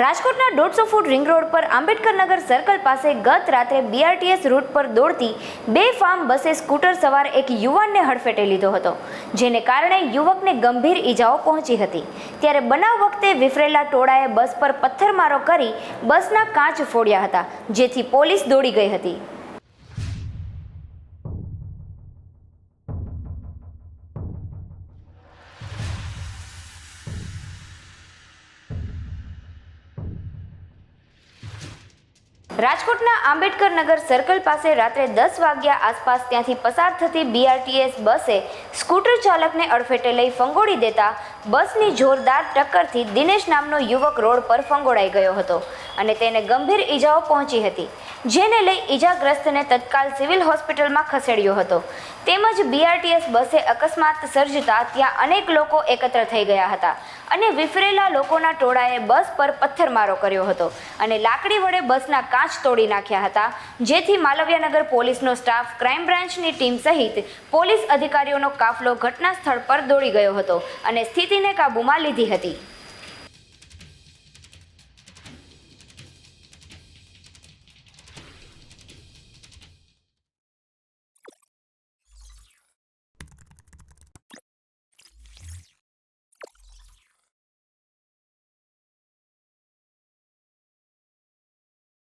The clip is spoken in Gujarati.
રાજકોટના દોઢસો ફૂટ રિંગ રોડ પર આંબેડકર નગર સર્કલ પાસે ગત રાત્રે બીઆરટીએસ રૂટ પર દોડતી બે ફાર્મ બસે સ્કૂટર સવાર એક યુવાનને હડફેટે લીધો હતો, જેને કારણે યુવકને ગંભીર ઈજાઓ પહોંચી હતી. ત્યારે બનાવ વખતે વિફરેલા ટોળાએ બસ પર પથ્થરમારો કરી બસના કાચ ફોડ્યા હતા, જેથી પોલીસ દોડી ગઈ હતી. રાજકોટના આંબેડકર નગર સર્કલ પાસે રાત્રે દસ વાગ્યા આસપાસ ત્યાંથી પસાર થતી બીઆરટીએસ બસે સ્કૂટર ચાલકને અડફેટે લઈ ફંગોળી દેતા બસની જોરદાર ટક્કરથી દિનેશ નામનો યુવક રોડ પર ફંગોળાઈ ગયો હતો. અને તેને ગંભીર ઈજાઓ પહોંચી હતી, જેને લઈ ઈજાગ્રસ્તને તત્કાલ સિવિલ હોસ્પિટલમાં ખસેડ્યો હતો. તેમજ બીઆરટીએસ બસે અકસ્માત સર્જતા ત્યાં અનેક લોકો એકત્ર થઈ ગયા હતા અને વિફરેલા લોકોના ટોળાએ બસ પર પથ્થરમારો કર્યો હતો અને લાકડી વડે બસના કાચ તોડી નાખ્યા હતા, જેથી માલવ્યાનગર પોલીસનો સ્ટાફ, ક્રાઇમ બ્રાન્ચની ટીમ સહિત પોલીસ અધિકારીઓનો કાફલો ઘટના સ્થળ પર દોડી ગયો હતો અને સ્થિતિને કાબૂમાં લીધી હતી.